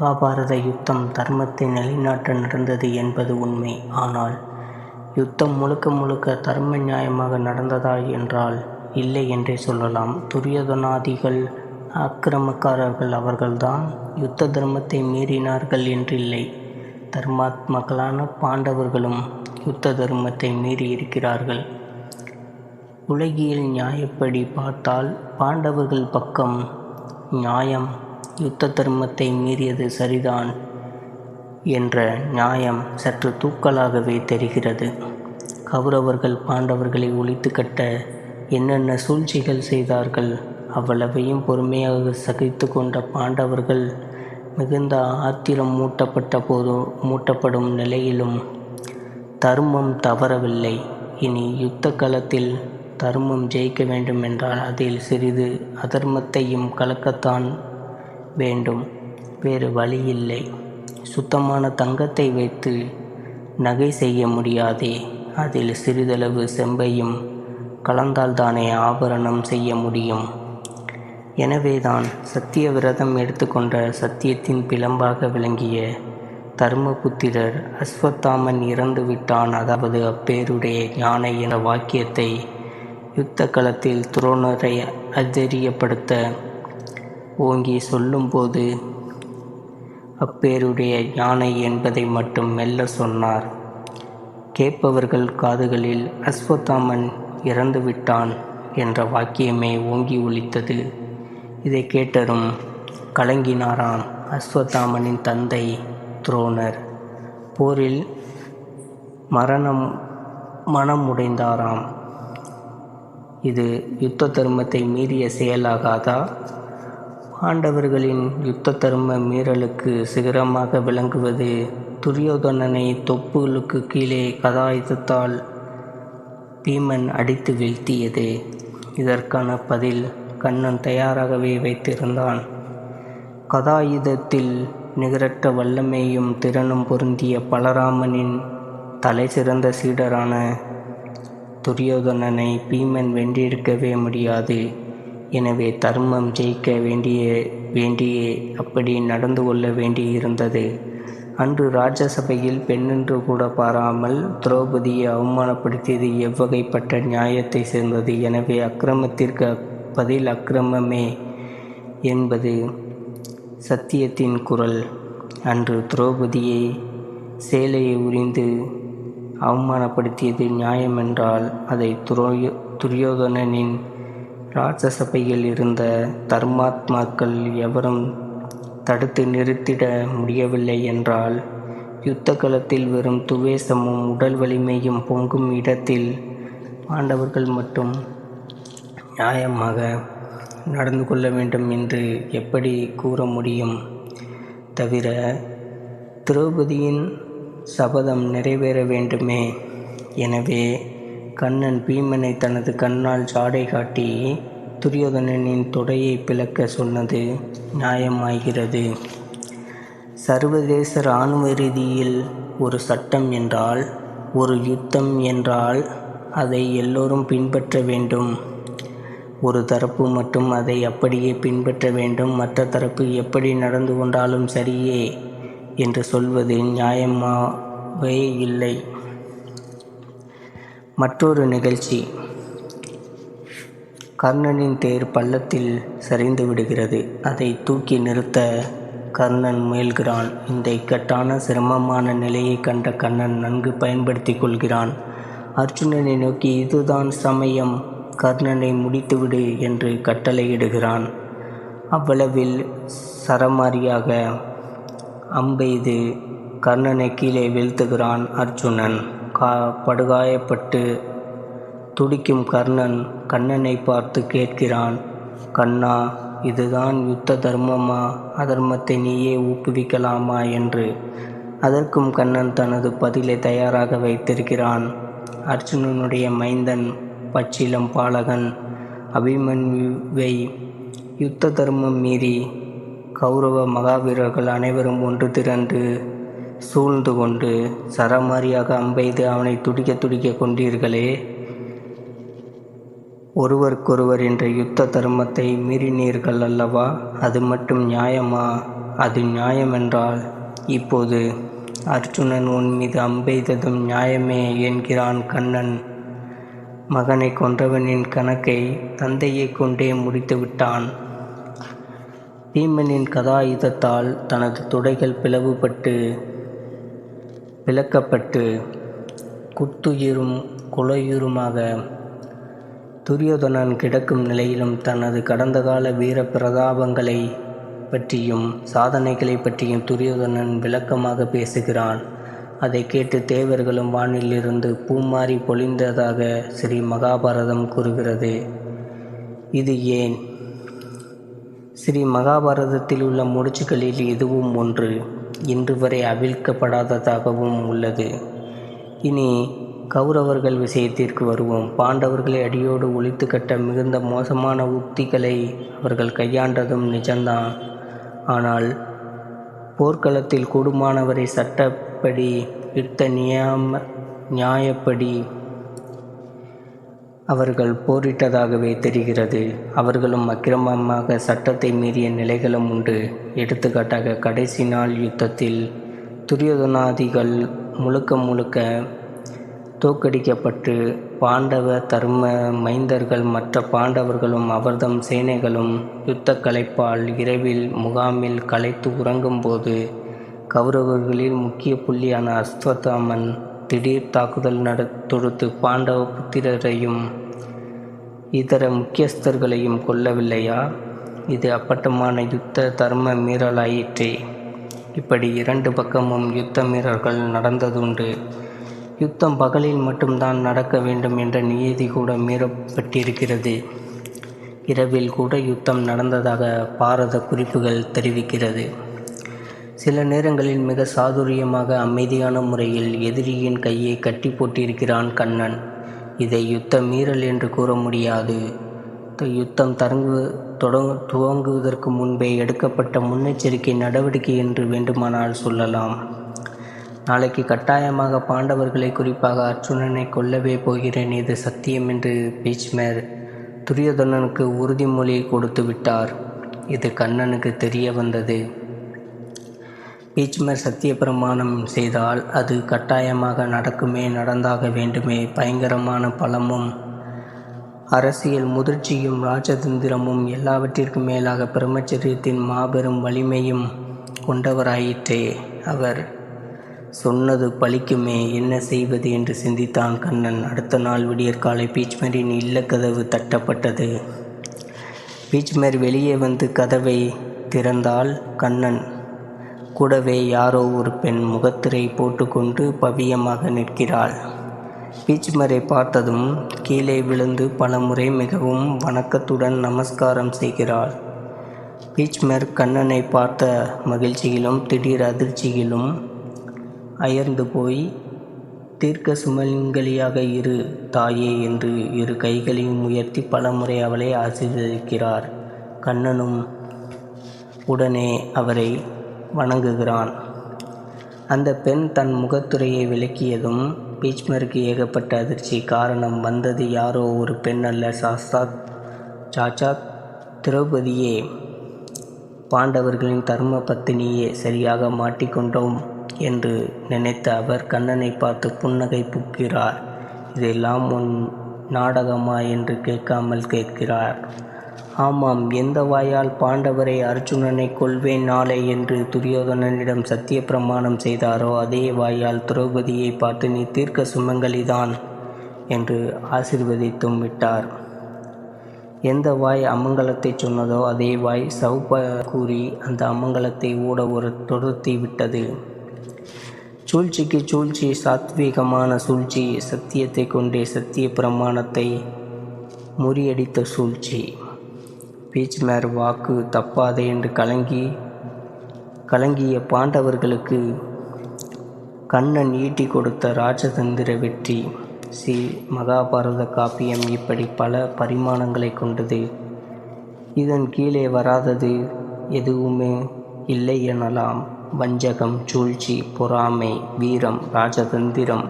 மகாபாரத யுத்தம் தர்மத்தை நிலைநாட்ட நடந்தது என்பது உண்மை. ஆனால் யுத்தம் முழுக்க முழுக்க தர்ம நியாயமாக நடந்ததா என்றால் இல்லை என்றே சொல்லலாம். துரியோதனாதிகள் ஆக்கிரமக்காரர்கள் அவர்கள்தான் யுத்த தர்மத்தை மீறினார்கள் என்றில்லை. தர்மாத்மக்களான பாண்டவர்களும் யுத்த தர்மத்தை மீறியிருக்கிறார்கள். உலகியல் நியாயப்படி பார்த்தால் பாண்டவர்கள் பக்கம் நியாயம் யுத்த தர்மத்தை மீறியது சரிதான் என்ற நியாயம் சற்று தூக்கலாகவே தெரிகிறது. கௌரவர்கள் பாண்டவர்களை ஒழித்து கட்ட என்னென்ன சூழ்ச்சிகள் செய்தார்கள். அவ்வளவையும் பொறுமையாக சகித்து கொண்ட பாண்டவர்கள் மிகுந்த ஆத்திரம் மூட்டப்பட்ட போது மூட்டப்படும் நிலையிலும் தர்மம் தவறவில்லை. இனி யுத்த களத்தில் தர்மம் ஜெயிக்க வேண்டும் என்றால் அதில் சிறிது அதர்மத்தையும் கலக்கத்தான் வேண்டும். வேறு வழியில்லை. சுத்தமான தங்கத்தை வைத்து நகை செய்ய முடியாதே. அதில் சிறிதளவு செம்பையும் கலந்தால்தானே ஆபரணம் செய்ய முடியும். எனவேதான் சத்திய விரதம் எடுத்துக்கொண்ட சத்தியத்தின் பிழம்பாக விளங்கிய தர்மபுத்திரர் அஸ்வத்தாமன் இறந்து விட்டான் அதாவது அப்பேருடைய யானை என்ற வாக்கியத்தை யுத்த களத்தில் துரோணரை அதிரியப்படுத்த ஓங்கி சொல்லும்போது அப்பேருடைய யானை என்பதை மட்டும் மெல்ல சொன்னார். கேட்பவர்கள் காதுகளில் அஸ்வத்தாமன் இறந்துவிட்டான் என்ற வாக்கியமே ஓங்கி ஒலித்தது. இதைக் கேட்டதும் கலங்கினாராம் அஸ்வத்தாமனின் தந்தை துரோணர். போரில் மரணம் மனம் உடைந்தாராம் இது யுத்த தர்மத்தை மீறிய செயலாகாதா? பாண்டவர்களின் யுத்த தர்ம மீறலுக்கு சிகரமாக விளங்குவது துரியோதனனை தொப்புகளுக்கு கீழே கதாயுதத்தால் பீமன் அடித்து வீழ்த்தியது. இதற்கான பதில் கண்ணன் தயாராகவே வைத்திருந்தான். கதாயுதத்தில் நிகரற்ற வல்லமையும் திறனும் பொருந்திய பலராமனின் தலை சிறந்த சீடரான துரியோதனனை பீமன் வென்றிருக்கவே முடியாது. எனவே தர்மம் ஜெயிக்க வேண்டிய வேண்டியே அப்படி நடந்து கொள்ள வேண்டியிருந்தது. அன்று ராஜசபையில் பெண்ணென்று கூட பாராமல் திரௌபதியை அவமானப்படுத்தியது எவ்வகைப்பட்ட நியாயத்தை சேர்ந்தது? எனவே அக்கிரமத்திற்கு பதில் அக்கிரமமே என்பது சத்தியத்தின் குரல். அன்று திரௌபதியை சேலையை உரிந்து அவமானப்படுத்தியது நியாயமென்றால் அதை துரியோதனனின் ராஜசபையில் இருந்த தர்மாத்மாக்கள் எவரும் தடுத்து நிறுத்திட முடியவில்லை என்றால் யுத்த களத்தில் வெறும் துவேஷமும் உடல் வலிமையும் பொங்கும் இடத்தில் பாண்டவர்கள் மட்டும் நியாயமாக நடந்து கொள்ள வேண்டும் என்று எப்படி கூற முடியும்? தவிர திரௌபதியின் சபதம் நிறைவேற வேண்டுமே. எனவே கண்ணன் பீமனை தனது கண்ணால் சாடை காட்டி துரியோதனனின் தொடையை பிளக்கச் சொன்னது நியாயமாகிறது. சர்வதேச இராணுவ ரீதியில் ஒரு சட்டம் என்றால் ஒரு யுத்தம் என்றால் அதை எல்லோரும் பின்பற்ற வேண்டும். ஒரு தரப்பு மட்டும் அதை அப்படியே பின்பற்ற வேண்டும். மற்ற தரப்பு எப்படி நடந்து கொண்டாலும் சரியே என்று சொல்வது நியாயமாகவே இல்லை. மற்றொரு நிகழ்ச்சி. கர்ணனின் தேர் பள்ளத்தில் சரிந்து விடுகிறது அதை தூக்கி நிறுத்த கர்ணன் முயல்கிறான். இந்த இக்கட்டான சிரமமான நிலையைக் கண்ட கண்ணன் நன்கு பயன்படுத்தி கொள்கிறான். அர்ஜுனனை நோக்கி இதுதான் சமயம் கர்ணனை முடித்துவிடு என்று கட்டளையிடுகிறான். அவ்வளவில் சரமாரியாக அம்பெய்து கர்ணனை கீழே வீழ்த்துகிறான் அர்ஜுனன். படுகாயப்பட்டுத் துடிக்கும் கர்ணன் கண்ணனை பார்த்து கேட்கிறான் கண்ணா இதுதான் யுத்த தர்மமா? அதர்மத்தை நீயே ஊக்குவிக்கலாமா என்று. அதற்கும் கண்ணன் தனது பதிலை தயாராக வைத்திருக்கிறான். அர்ஜுனனுடைய மைந்தன் பச்சிளம் பாலகன் அபிமன்யுவை யுத்த தர்மம் மீறி கௌரவ மகாவீரர்கள் அனைவரும் ஒன்று திரண்டு சூழ்ந்து கொண்டு சரமாரியாக அம்பெய்து அவனைத் துடிக்கத் துடிக்கக் கொண்டீர்களே. ஒருவருக்கொருவர் என்ற யுத்த தர்மத்தை மீறினீர்கள் அல்லவா? அது மட்டும் நியாயமா? அது நியாயமென்றால் இப்போது அர்ஜுனன் உன் மீது அம்பெய்ததும் நியாயமே என்கிறான் கண்ணன். மகனை கொன்றவனின் கணக்கை தந்தையை கொண்டே முடித்து விட்டான். பீமனின் கதாயுதத்தால் தனது துடைகள் பிளவுபட்டு பிளக்கப்பட்டு குத்துயிரும் குலையுருமாக துரியோதனன் கிடக்கும் நிலையிலும் தனது கடந்த கால வீர பிரதாபங்களை பற்றியும் சாதனைகளை பற்றியும் துரியோதனன் விளக்கமாக பேசுகிறான். அதை கேட்டு தேவர்களும் வானிலிருந்து பூமாறி பொழிந்ததாக ஸ்ரீ மகாபாரதம் கூறுகிறது. இது ஏன்? ஸ்ரீ மகாபாரதத்தில் உள்ள முடிச்சுகளில் இதுவும் ஒன்று. இன்று வரை அவிழ்க்கப்படாததாகவும் உள்ளது. இனி கௌரவர்கள் விஷயத்திற்கு வருவோம். பாண்டவர்களை அடியோடு ஒழித்து கட்ட மிகுந்த மோசமான உக்திகளை அவர்கள் கையாண்டதும் நிஜம்தான். ஆனால் போர்க்களத்தில் கூடுமானவரை சட்டப்படி யுத்த நியாம நியாயப்படி அவர்கள் போரிட்டதாகவே தெரிகிறது. அவர்களும் அக்கிரமமாக சட்டத்தை மீறிய நிலைகளும் உண்டு. எடுத்துக்காட்டாக கடைசி நாள் யுத்தத்தில் துரியோதனாதிகள் முழுக்க முழுக்க தோக்கடிக்கப்பட்டு பாண்டவ தர்ம மைந்தர்கள் மற்ற பாண்டவர்களும் அவர்தம் சேனைகளும் யுத்த கலைப்பால் இரவில் முகாமில் களைத்து உறங்கும்போது கௌரவர்களில் முக்கிய புள்ளியான அஸ்வத்தாமன் திடீர் தாக்குதல் நட தொடுத்து பாண்டவ புத்திரரையும் இதர முக்கியஸ்தர்களையும் கொல்லவில்லையா? இது அப்பட்டமான யுத்த தர்ம மீறலாயிற்றே. இப்படி இரண்டு பக்கமும் யுத்த மீறல்கள் நடந்ததுண்டு. யுத்தம் பகலில் மட்டும்தான் நடக்க வேண்டும் என்ற நியதி கூட மீறப்பட்டிருக்கிறது. இரவில் கூட யுத்தம் நடந்ததாக பாரத குறிப்புகள் தெரிவிக்கிறது. சில நேரங்களில் மிக சாதுரியமாக அமைதியான முறையில் எதிரியின் கையை கட்டி போட்டிருக்கிறான் கண்ணன். இதை யுத்த மீறல் என்று கூற முடியாது. யுத்தம் தரங்கு தொடங்கு துவங்குவதற்கு முன்பே எடுக்கப்பட்ட முன்னெச்சரிக்கை நடவடிக்கை என்று வேண்டுமானால் சொல்லலாம். நாளைக்கு கட்டாயமாக பாண்டவர்களை குறிப்பாக அர்ஜுனனை கொல்லவே போகிறேன் இது சத்தியம் என்று பீச்மேர் துரியோதனனுக்கு உறுதிமொழி கொடுத்து விட்டார். இது கண்ணனுக்கு தெரிய வந்தது. பீச்மர் சத்திய பிரமாணம் செய்தால் அது கட்டாயமாக நடக்குமே நடந்தாக வேண்டுமே. பயங்கரமான பலமும் அரசியல் முதிர்ச்சியும் ராஜதந்திரமும் எல்லாவற்றிற்கும் மேலாக பிரம்மச்சரியத்தின் மாபெரும் வலிமையும் கொண்டவராயிற்றே அவர். சொன்னது பழிக்குமே என்ன செய்வது என்று சிந்தித்தான் கண்ணன். அடுத்த நாள் விடியற்காலை பீச்மரின் இல்லக்கதவு தட்டப்பட்டது. பீச்மர் வெளியே வந்து கதவை திறந்தால் கண்ணன் கூடவே யாரோ ஒரு பெண் முகத்திரை போட்டுக்கொண்டு பவியமாக நிற்கிறாள். பீச்மரை பார்த்ததும் கீழே விழுந்து பல முறை மிகவும் வணக்கத்துடன் நமஸ்காரம் செய்கிறாள். பீச்மர் கண்ணனை பார்த்த மகிழ்ச்சியிலும் திடீர் அதிர்ச்சியிலும் அயர்ந்து போய் தீர்க்க சுமலிங்கலியாக இரு தாயே என்று இரு கைகளையும் உயர்த்தி பலமுறை அவளை ஆசீர்வதிக்கிறார். கண்ணனும் உடனே அவரை வணங்குகிறான். அந்த பெண் தன் முகத்துறையை விளக்கியதும் பீச்மருக்கு ஏகப்பட்ட அதிர்ச்சி காரணம் வந்தது யாரோ ஒரு பெண் அல்ல. சாஸ்தாத் சாச்சா திரௌபதியே பாண்டவர்களின் தர்ம பத்தினியே சரியாக மாட்டிக்கொண்டோம் என்று நினைத்த அவர் கண்ணனை பார்த்து புன்னகை புக்கிறார். இதெல்லாம் உன் நாடகமா? என்று கேட்காமல் கேட்கிறார். ஆமாம் எந்த வாயால் பாண்டவரை அர்ஜுனனை கொள்வேன் நாளை என்று துரியோதனனிடம் சத்திய பிரமாணம் செய்தாரோ அதே வாயால் திரௌபதியை பார்த்து நீ தீர்க்க சுமங்கலிதான் என்று ஆசிர்வதித்தும் விட்டார். எந்த வாய் அமங்கலத்தை சொன்னதோ அதே வாய் சௌப கூறி அந்த அமங்கலத்தை ஊட ஒரு தொடர்த்தி விட்டது. சூழ்ச்சிக்கு சூழ்ச்சி சாத்வீகமான சூழ்ச்சி சத்தியத்தை கொண்டே சத்திய பிரமாணத்தை முறியடித்த சூழ்ச்சி. பீச்மேர் வாக்கு தப்பாதே என்று கலங்கி கலங்கிய பாண்டவர்களுக்கு கண்ணன் ஈட்டி கொடுத்த ராஜதந்திர வெற்றி. ஸ்ரீ மகாபாரத காப்பியம் இப்படி பல பரிமாணங்களை கொண்டது. இதன் கீழே வராதது எதுவுமே இல்லை எனலாம். வஞ்சகம் சூழ்ச்சி பொறாமை வீரம் ராஜதந்திரம்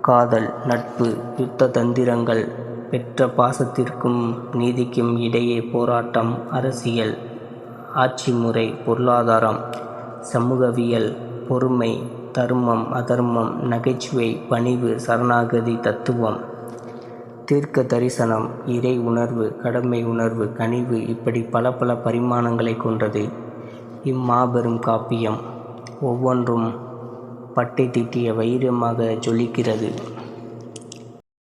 காதல் நட்பு யுத்த தந்திரங்கள் பெற்ற பாசத்திற்கும் நீதிக்கும் இடையே போராட்டம் அரசியல் ஆட்சி முறை பொருளாதாரம் சமூகவியல் பொறுமை தர்மம் அதர்மம் நகைச்சுவை பணிவு சரணாகதி தத்துவம் தீர்க்க தரிசனம் இறை உணர்வு கடமை உணர்வு கனிவு இப்படி பல பல பரிமாணங்களை கொண்டது. இம்மாபெரும் காப்பியம் ஒவ்வொன்றும் பட்டை தீட்டிய வைரமாக ஜொலிக்கிறது.